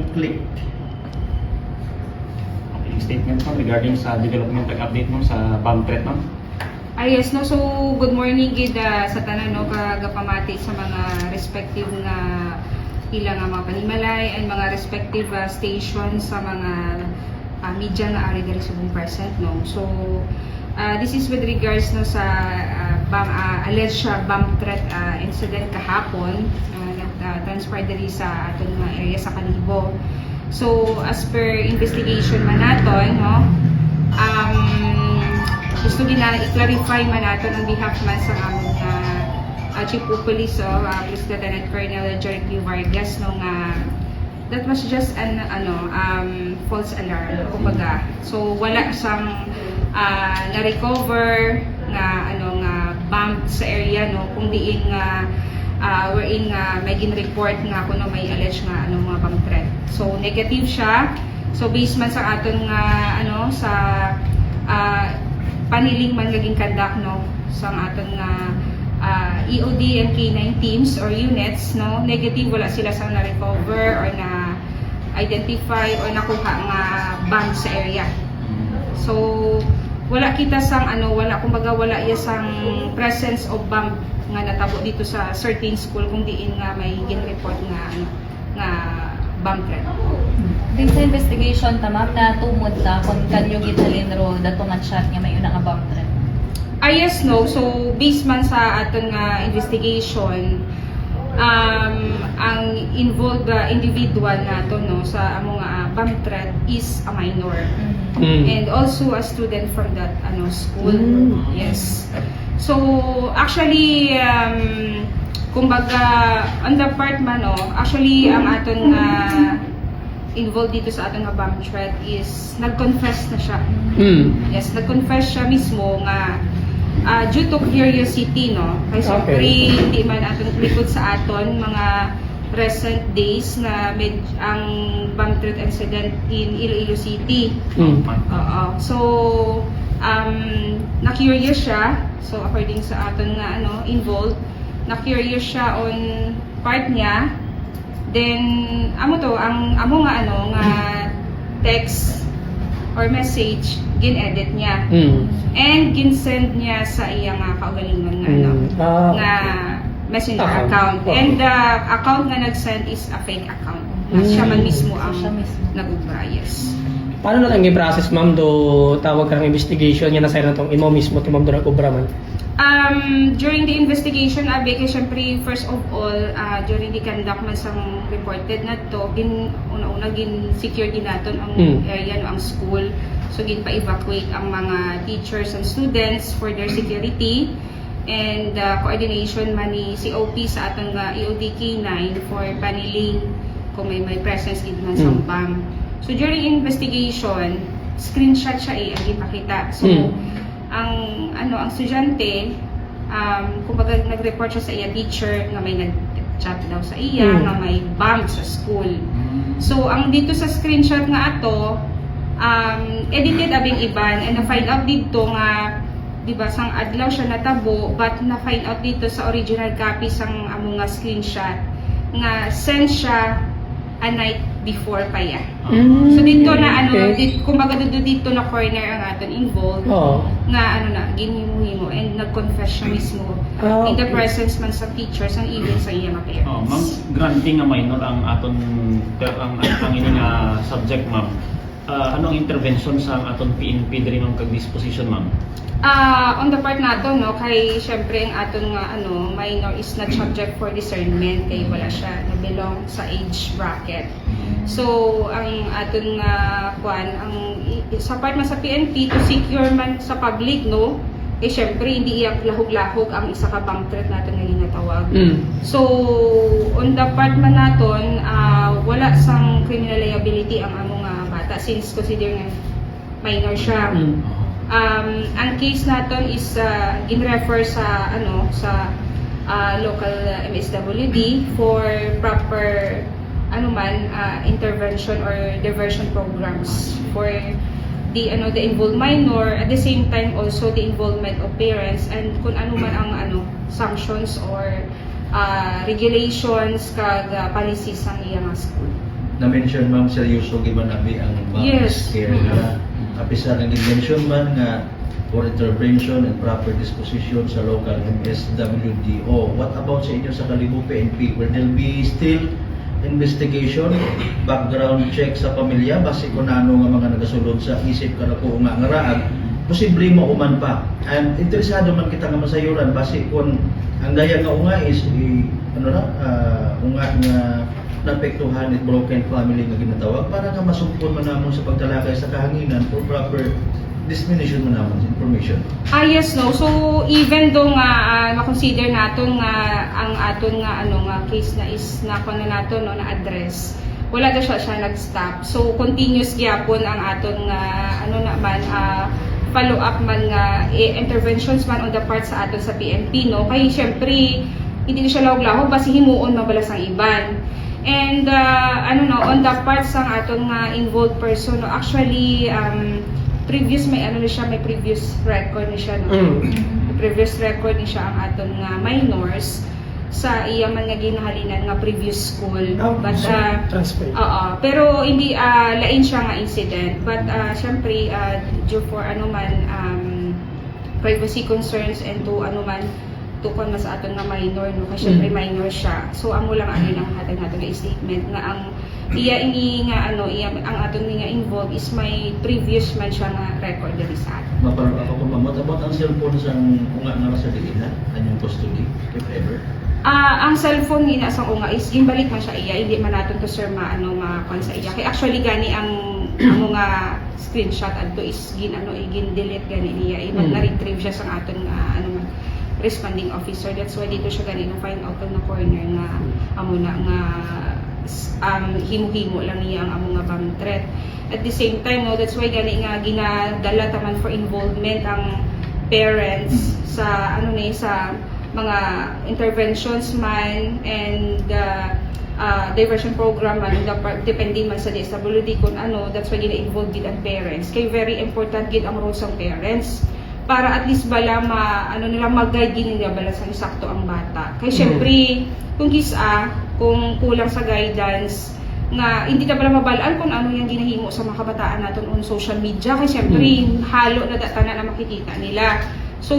conflict. Okay, statement mo regarding sa development ag update mo sa bomb threat ma'am. Ah, yes, no. So, good morning gid ah, sa tanan no kagapamati sa mga respective nga ilang nga mga panimalay and mga respective ah, station sa mga ah, media nga ari diri subong present no. So, ah, this is with regards no sa ah, bam, ah, alleged siya bomb threat ah, incident kahapon uh, na transpired diri sa atong mga area sa Kalibo. So, as per investigation man naton, no, um, gusto gina i-clarify man natin on behalf man sa among uh, Chief of Police o uh, Police Lieutenant Colonel Jericho Vargas no nga that was just an ano um, false alarm kumbaga so wala siyang uh, na-recover nga ano nga bomb sa area no kung diin nga uh, wherein nga may gin-report nga kuno may alleged nga ano mga bomb threat so negative siya. So based man sa aton nga ano sa uh, paniling man naging conduct no sa aton nga ah, EOD and K9 teams or units no negative wala sila sa na recover or na identify or nakuha nga bomb sa area. So wala kita sang ano wala kumbaga wala ya sang presence of bomb nga natabo dito sa certain school kung diin nga may gin report nga ano nga bomb threat Din sa investigation ta ma'am na tumod ta kung kanyo gitalin ro dato nga chat nga may una nga bomb threat. Ah, yes, no. So, based man sa aton nga investigation, um, ang involved uh, individual nato no sa among uh, bomb threat is a minor Mm. and also a student from that ano school. Mm. Yes. So, actually um kumbaga on the part man no, actually ang aton nga involved dito sa aton nga bomb threat is nag-confess na siya. Mm. Yes, nag-confess siya mismo nga ah, due to curiosity, no? Kaya syempre, Okay. hindi man aton likod sa aton mga recent days na med ang bomb threat incident in Iloilo City. Mm. Oo. So, um, na-curious siya. So, according sa aton nga ano, involved, na-curious siya on part niya. Then, amo to, ang amo nga ano, nga text or message, gin-edit niya. Mm. And gin-send niya sa iya nga kaugalingon nga ano, Mm. Ah. nga messenger Account. account. Oo. And the account nga nag-send is a fake account. Na siya man Mm. mismo ang Siya mismo. nag-ubra, yes. Paano na lang i-process ma'am do tawag ka ng investigation nga nasa na tong imo mismo ti ma'am do nag-ubra man. Um, during the investigation, Abe, kaya syempre, first of all, uh, during the conduct man sang reported na to, gin, una-una, gin secure din natin ang Mm. area, no, ang school. So, gin pa-evacuate ang mga teachers and students for their security and uh, coordination man ni COP sa atong nga EOD K9 for paniling kung may may presence gid man sa Mm. bomb. So, during investigation, screenshot siya eh, ang ipakita. So, Mm. Ang ano ang estudyante um kumbaga nag-report siya sa iya teacher nga may nag-chat daw sa iya Mm. nga may bomb sa school. So ang dito sa screenshot nga ato um edited abing iban and na-find out dito nga di ba sang adlaw siya natabo but na-find out dito sa original copy sang amo nga screenshot nga send siya a night before pa ya. Mm. So dito na ano, Okay. dito, kumbaga dito, dito na corner ang aton involved Oo. nga ano na ginhimuhimo and nag-confess siya mismo Ah, in the okay. presence man sa teachers and even sa iyang mga Oh, ma'am, parents. granting nga minor ang aton ang ang ini nga subject ma'am. Ah, ano ang intervention sa aton PNP diri ma'am kag disposition ma'am? Ah, on the part nato no kay syempre ang aton nga ano minor is not subject for discernment kay wala siya na belong sa age bracket. So ang aton nga kuan ang sa part man sa PNP to secure man sa public no eh syempre hindi iyak lahog-lahog ang isa ka bank threat natin nga ginatawag. Mm. So, on the part man naton, ah, wala sang criminal liability ang among nga bata since consider nga minor siya. Mm. Um, ang case naton is uh, in-refer sa ano sa ah, local ah, MSWD for proper ano man ah, intervention or diversion programs for the ano the involved minor at the same time also the involvement of parents and kung ano man ang ano sanctions or ah, regulations kag uh, policies ang iyang school. na-mention ma'am seryoso giban abi ang ma'am Yes. care nga apisar ang mention man nga for intervention and proper disposition sa local MSWDO. What about sa inyo sa Kalibo PNP? Will there be still investigation, background check sa pamilya, base kung ano nga mga nagasulod sa isip ka na ko nga nga raag, posible mo uman pa. And interesado man kita nga masayuran, base kung ang gaya nga unga is, i, ano na, ah, unga nga naapektuhan at broken family nga ginatawag para nga masumpon man namon sa pagtalakay sa kahanginan for proper dissemination man namon sa information. Ah, yes, no. So, even though nga ah, ma-consider naton nga ang aton nga ano nga case na is na na naton no na address wala na siya siya nag-stop. So, continuous gyapon ang aton nga ano naman ah, follow up man nga eh, interventions man on the part sa aton sa PNP no. Kay syempre hindi na siya lawag-lawag basi himuon mabalas ang iban. And uh, ano no, on the part sa aton nga involved person no, actually um, previous may ano na siya, may previous record ni siya no. Mm. Previous record ni siya ang aton nga minors sa iya man nga ginahalinan nga previous school. Oh, But so, uh, transfer. Oo, pero hindi ah, lain siya nga incident. But uh, syempre ah, due for ano man um, privacy concerns and to ano man tukon mas aton nga minor no kasi syempre Mm. minor siya. So amo lang ano lang hatag nato nga statement nga ang iya ini nga ano iya ang aton nga involved is may previous man siya nga record diri sa aton. Maparang ako kung mamot about ang cellphone sa unga nga sa diin na, anyong custody, if ever. Ah, ang cellphone ni sa unga is gimbalik man siya iya, hindi man naton to sir maano ma sa iya. Kay actually gani ang amo nga screenshot adto is gin ano eh, gin delete gani niya. Ibang Mm. na-retrieve siya sa aton nga ano man responding officer. That's why dito siya gani na find out na corner nga amo na nga um, himo-himo lang niya ang amo nga bang threat. At the same time, no, that's why gani nga ginadala taman for involvement ang parents sa ano ni sa mga interventions man and uh, uh, diversion program man depending man sa disability kung ano that's why gina-involve gid ang parents. Kay very important gid ang roles ng parents para at least bala ma ano nila mag-guide gid nila bala sa sakto ang bata. Kay syempre kung kisa kung kulang sa guidance nga hindi na pala mabalaan kung ano yung ginahimo sa mga kabataan natin on social media kay syempre halo na datanan na makikita nila So,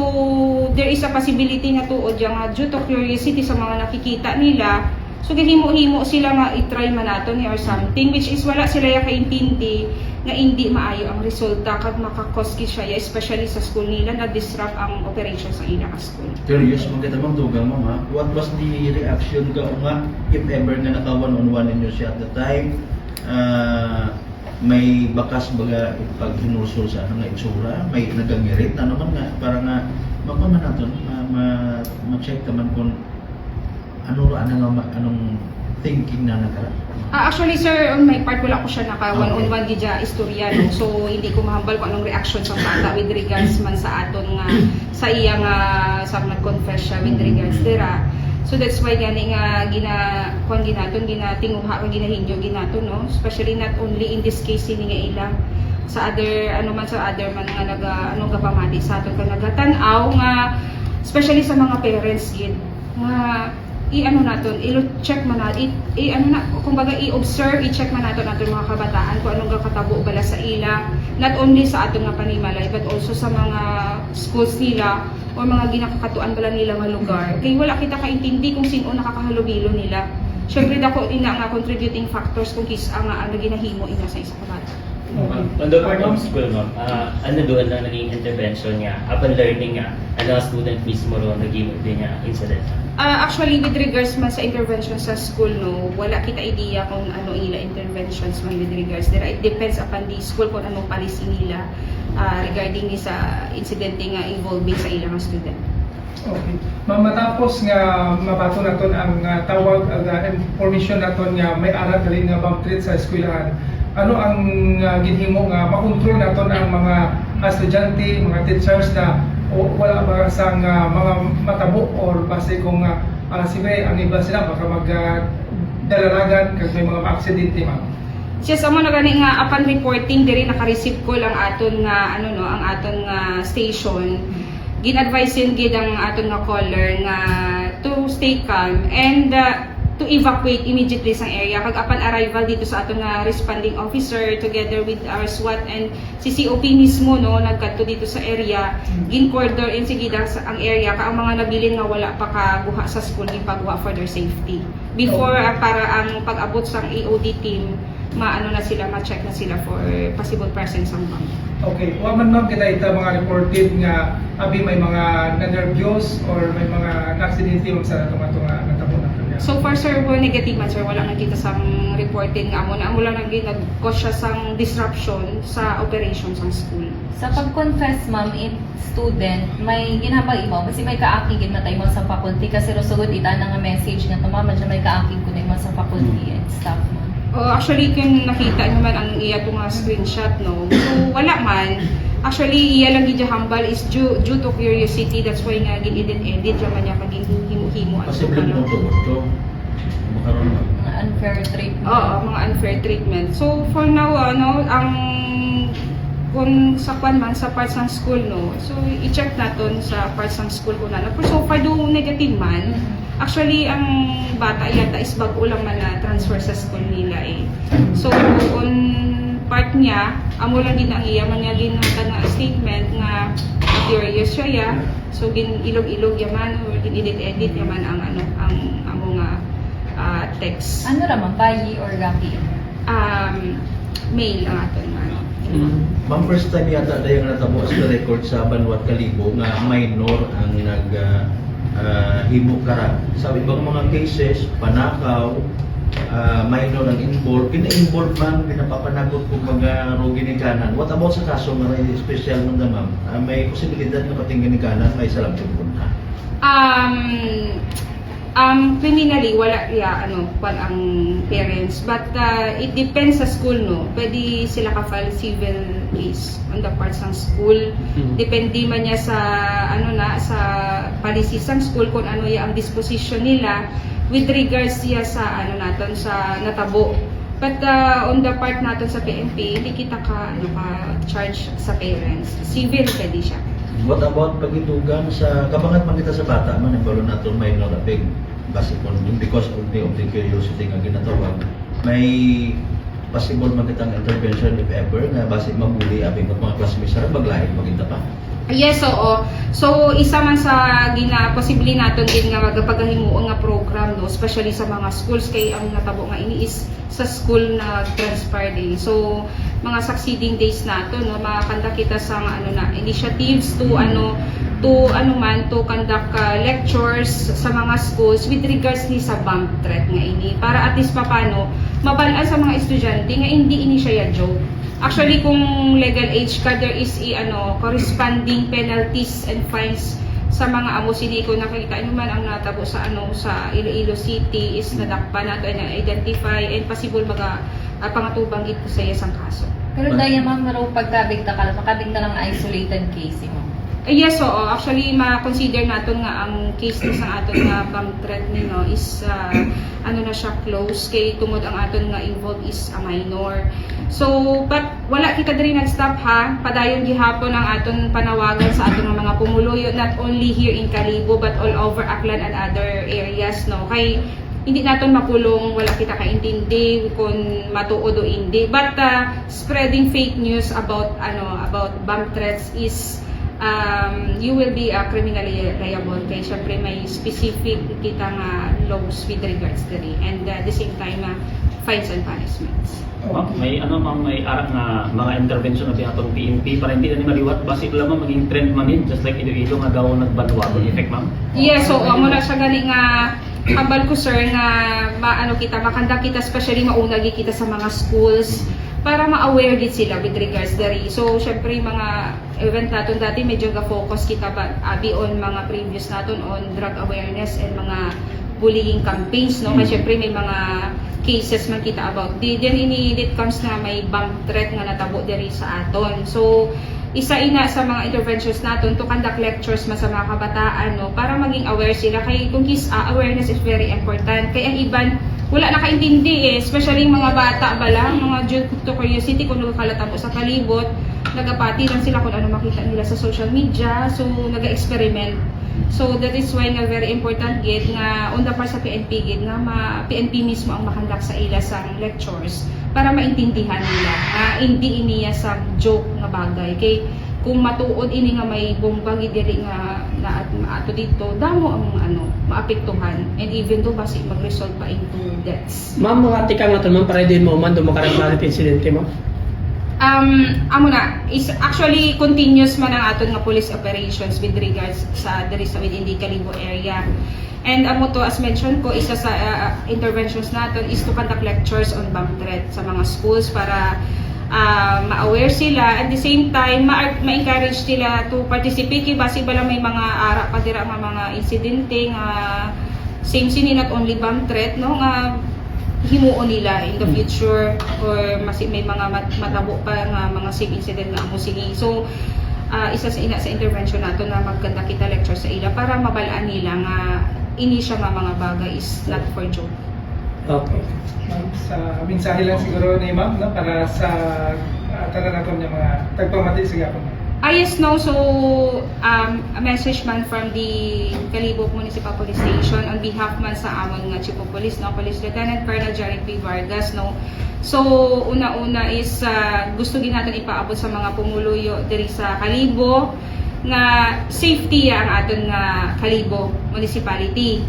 there is a possibility na tuod yung nga due to curiosity sa mga nakikita nila. So, gihimo-himo sila nga i-try man nato ni or something which is wala sila ya kaintindi nga hindi maayo ang resulta kag makakos ki siya especially sa school nila na disrupt ang operations sa ilang school. Curious, maganda bang dugang mo ha? What was the reaction ka nga if ever nga naka one-on-one ninyo siya at the time? Ah, may bakas baga pag hinusol sa nga itsura, may nagangirit, ano man nga, para nga mapaman natin, ma, ma, ma-check naman kung ano ano nga anong thinking na nagkara. Ah, actually sir, on my part wala ko siya naka Okay. one-on-one gidya istorya no. So hindi ko mahambal kung anong reaction sa bata with regards man sa aton nga sa iya nga sa nag-confess siya with regards dira. So that's why gani nga gina kuan ginaton ginatinguha kag ginahinyo ginaton no. Especially not only in this case sini nga ilang sa other ano man sa other man nga naga ano gapamati sa aton kag nagatanaw nga especially sa mga parents gid nga i-ano naton, i-check man natin, i, ano na, kumbaga i-observe, i-check man naton aton mga kabataan kung anong kakatabo bala sa ila, not only sa aton nga panimalay, but also sa mga schools nila or mga ginakakatuan bala nila nga lugar. Kay wala kita kaintindi kung sino nakakahalubilo nila. Syempre dako ina nga contributing factors kung kis ang ano ginahimo ina sa isa ka bata. Okay. On the part of school, ma'am, ah, ano doon lang naging intervention niya? Upon learning niya, ano ang student mismo ro naging din niya incident? Ah, actually, with regards man sa intervention sa school, no, wala kita idea kung ano ila interventions man with regards there. It depends upon the school kung anong policy nila ah, regarding ni sa incident nga involving sa ilang student. Okay. Ma'am, matapos nga mabato naton ang uh, tawag ang uh, information naton nga may aral gali nga bomb threat sa eskwelahan. Ano ang uh, ginhimo nga makontrol naton ang mga estudyante, mga teachers na o, wala ba sang uh, mga matabo or base kung uh, uh, sige ang iba sila baka mag uh, dalalagan kag may mga aksidente ma'am. Siya sa mo na gani nga upon reporting diri naka-receive ko lang aton nga ano no ang aton nga station gin-advise yun gid ang aton nga caller nga to stay calm and uh, to evacuate immediately sa area. Kag upon arrival dito sa aton nga responding officer together with our SWAT and CCOP mismo no nagkadto dito sa area gin corridor in sigida sa ang area ka ang mga nabilin nga wala pa kaguha sa school gipagwa for their safety. Before ah, para ang pag-abot sa EOD team maano na sila ma-check na sila for possible presence ng bomb. Okay, wa man ma'am kita ita mga reported nga abi may mga na-nervyos or may mga na-aksidente ma'am sa atong atong nga natabo na kanya. So far sir, wala negative man sir, wala nakita sang reported nga amo na amo lang nag nag-cause siya sang disruption sa operations ng school. Sa pag-confess, ma'am, in student, may ginhabag imo kasi may kaakig gid matay mo sa faculty kasi rusugod ita na nga message nga tumama siya may kaakig ko na mo sa faculty and staff mo. Oh, actually kung nakita naman ang iya tong nga screenshot no. So wala man. Actually iya lang gid hambal is due, due to curiosity that's why nga gin edit edit man niya paging himo-himo ang Posible mo to. Makaroon na. Unfair treatment. Oo, mga unfair treatment. So, for now, ano, ang kung sa kwan man, sa parts ng school, no, so, i-check natin sa parts ng school kung ano. Pero so far, do negative man, actually, ang bata yata is bago lang man na transfer sa school nila eh. So, on part niya, amo lang din ang iya, man niya din nga statement nga curious siya ya. So, gin ilog-ilog yaman or gin edit-edit yaman ang ano, ang amo nga ah, text Ano raman, bayi or gaki? um, mail ang aton nga. Ma'am, first time yata dahil nga natabo sa record sa Banwat Kalibo nga minor ang nag ah, ah, himo kara. Sa ibang mga cases, panakaw, ah, minor ang involved. Kina-involved man, pinapapanagot kung mga rugi ni kanan. What about sa kaso may special mo na ma'am? Ah, may posibilidad nga patingin ni kanan, may salam punta. Um, um, criminally, wala ya, ano, kwan ang parents. But uh, it depends sa school, no? Pwede sila ka-file civil case on the parts ng school. Hmm. Depende man niya sa, ano na, sa policies ng school kung ano ya ang disposition nila with regards siya sa, ano naton, sa natabo. But uh, on the part natin sa PNP, hindi kita ka, ano, ka charge sa parents. Civil pwede siya. What about pagitugan sa kabangat man kita sa bata man ang balo nato minor apig base kon because of the, of the curiosity nga ginatawag may possible man kitang intervention if ever nga base mabuli apig ng mga classmates. Sa maglain magita pa. Yes, oo. So, isa man sa gina posible naton din nga magpagahimuon nga program no, especially sa mga schools kay ang natabo nga ini is sa school na transfer day. So, mga succeeding days nato no, makakanda kita sa mga ano na initiatives to ano to ano man to conduct uh, lectures sa mga schools with regards ni sa bomb threat nga ini para at least papano mabalaan sa mga estudyante nga hindi ini siya ya joke Actually, kung legal age ka, there is a, ano, corresponding penalties and fines sa mga amo sini ko nakita nyo man ang natabo sa ano sa Iloilo City is nadakpa nato na identify and possible mga uh, pangatubang ito sa isang kaso. Pero dahil ma'am, raw pagkabig ta ka, makabig na lang isolated case mo. Eh, yes, oo. Actually, ma-consider natin nga ang case ni sa aton nga bomb threat ni no is uh, ano na siya close kay tungod ang aton nga involved is a minor. So, but wala kita diri nag-stop ha. Padayon gihapon ang aton panawagan sa aton mga pumuluyo not only here in Calibo but all over Aklan and other areas no. Kay hindi naton mapulong wala kita kaintindi kung matuod o hindi but uh, spreading fake news about ano about bomb threats is um, you will be uh, criminally liable kay syempre may specific kita nga laws with regards to it and uh, at the same time uh, fines and punishments. Ma'am, may ano ma'am may arak nga mga intervention na atong PNP para hindi na ni maliwat base lamang maging trend man din just like Iloilo nga daw nagbanwagon effect ma'am. Yes, so amo na siya gani nga kabal ko sir nga maano kita makanda kita especially mauna kita sa mga schools para ma-aware din sila with regards diri. So syempre yung mga event naton dati medyo ga-focus kita ba abi on mga previous naton on drug awareness and mga bullying campaigns no. Kasi syempre may mga cases man kita about di then ini it comes na may bomb threat nga natabo diri sa aton. So isa ina sa mga interventions naton to conduct lectures man sa mga kabataan no para maging aware sila kay kung kis ah, awareness is very important kay ang iban wala nakaintindi eh. Especially mga bata ba lang. Mga due to curiosity kung nagkakalata sa kalibot. Nagapati lang sila kung ano makita nila sa social media. So naga-experiment So that is why nga very important gid nga on the part sa PNP gid nga ma PNP mismo ang makandak sa ila sa lectures para maintindihan nila. Nga hindi iniya sa joke nga bagay. Kay kung matuod ini nga may bomba gid diri nga ato dito damo ang ano maapektuhan and even though basi mag-result pa into deaths. Ma'am, mga tika nga to, ma'am, para din mo man do makarang natin insidente, ma'am. Um, amo na, is actually continuous man ang aton nga police operations with regards sa diri sa within the Calibo area. And amo to, as mentioned ko, isa sa uh, interventions naton is to conduct lectures on bomb threat sa mga schools para uh, ma-aware sila. At the same time, ma- ma-encourage sila to participate. Kaya basi bala may mga ara pa dira nga mga insidente nga same sini not only bomb threat, no? Nga himuon nila in the future or mas may mga mat- matabo pa nga mga same incident nga amo sige. So ah, isa sa ina sa intervention nato na magkanda kita lecture sa ila para mabalaan nila nga ini siya nga mga bagay is not for joke. Okay. Ma'am, sa mensahe lang siguro ni ma'am no, para sa uh, tanan naton nga mga tagpamati sa gapon. Ah, yes, no. So, um, a message man from the Calibog Municipal Police Station on behalf man sa amon nga Chief of Police, no, Police Lieutenant Colonel Jerry P. Vargas, no. So, una-una is uh, gusto din natin ipaabot sa mga pumuluyo diri sa Calibo nga safety ang aton nga Calibo Municipality.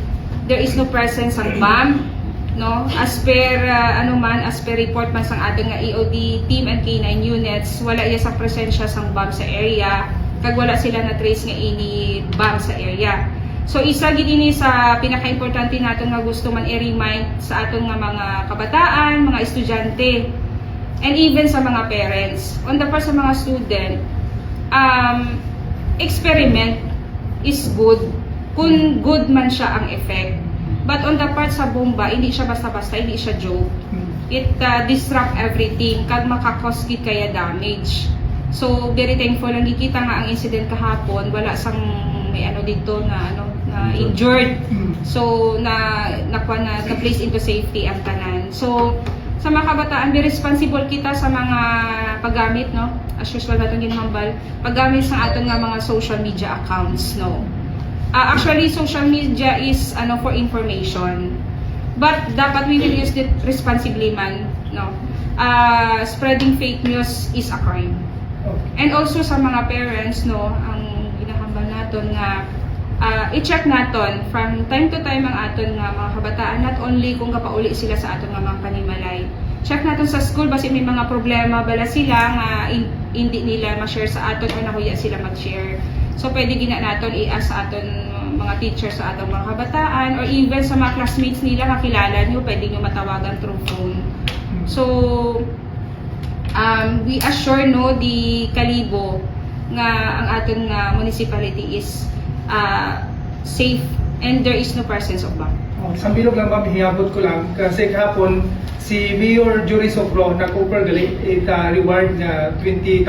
There is no presence ng bomb, no? As per uh, ano man as per report man sang ating nga EOD team and K9 units wala iya sa presensya sang bomb sa area kag wala sila na trace nga ini bomb sa area. So isa gid ini sa pinaka-importante naton nga gusto man i-remind sa aton nga mga kabataan mga estudyante and even sa mga parents. On the part sa mga student um, experiment is good. Kung good man siya ang effect But on the part sa bomba, hindi siya basta-basta, hindi siya joke. It uh, disrupt everything, kag makakos gid kaya damage. So, very thankful lang gikita nga ang incident kahapon, wala sang may ano dito na ano na injured. So, na nakuha na, na place into safety ang tanan. So, sa mga kabataan, be responsible kita sa mga paggamit, no? As usual natin ginhambal, paggamit sa aton nga mga social media accounts, no? Uh, actually, social media is ano for information. But dapat we will use it responsibly man, no? Uh, spreading fake news is a crime. And also sa mga parents, no, ang ginahambal naton nga uh, i-check naton from time to time ang aton nga mga kabataan not only kung kapauli sila sa aton nga mga panimalay. Check naton sa school basi may mga problema bala sila nga in- hindi nila ma-share sa aton o nahuya sila mag-share. So pwede gina naton i-ask sa aton mga teachers sa atong mga kabataan or even sa mga classmates nila kakilala nyo, pwede nyo matawagan through phone. So, um, we assure no the Kalibo nga ang aton nga municipality is uh, safe and there is no presence of bomb. Oh, sa bilog lang ma'am, hiyabot ko lang kasi kahapon si Mayor Jury Sopro nag-offer gali ita reward nga 20,000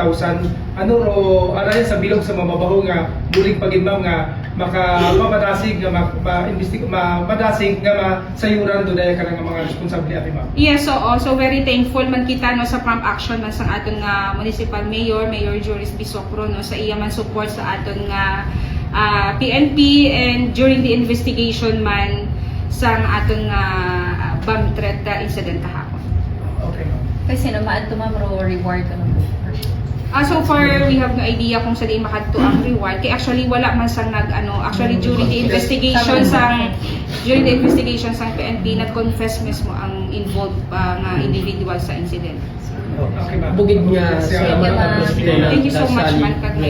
ano ro aray sa bilog sa mababaho nga bulig pagin ma'am nga maka mamadasig nga ma, ma, ma madasig nga masayuran do dahil ka nga mga responsable ati ma'am. Yes, so also very thankful man kita no sa prompt action man sa aton nga municipal mayor, Mayor Joris Bisocro no sa iya man support sa aton nga ah, PNP and during the investigation man sa aton nga ah, bomb threat ah, incident kahapon. Okay. Kasi naman ito ma'am reward ka Ah, so far, we have no idea kung sa di makadto ang reward. Kaya actually, wala man sang nag, ano, actually during the investigation sang, during the investigation sang PNP, nag-confess mismo ang involved pa nga individual sa incident. Okay, ma'am. Bugid sa Thank you, mga ma'am. presidente Thank you so much, man, kag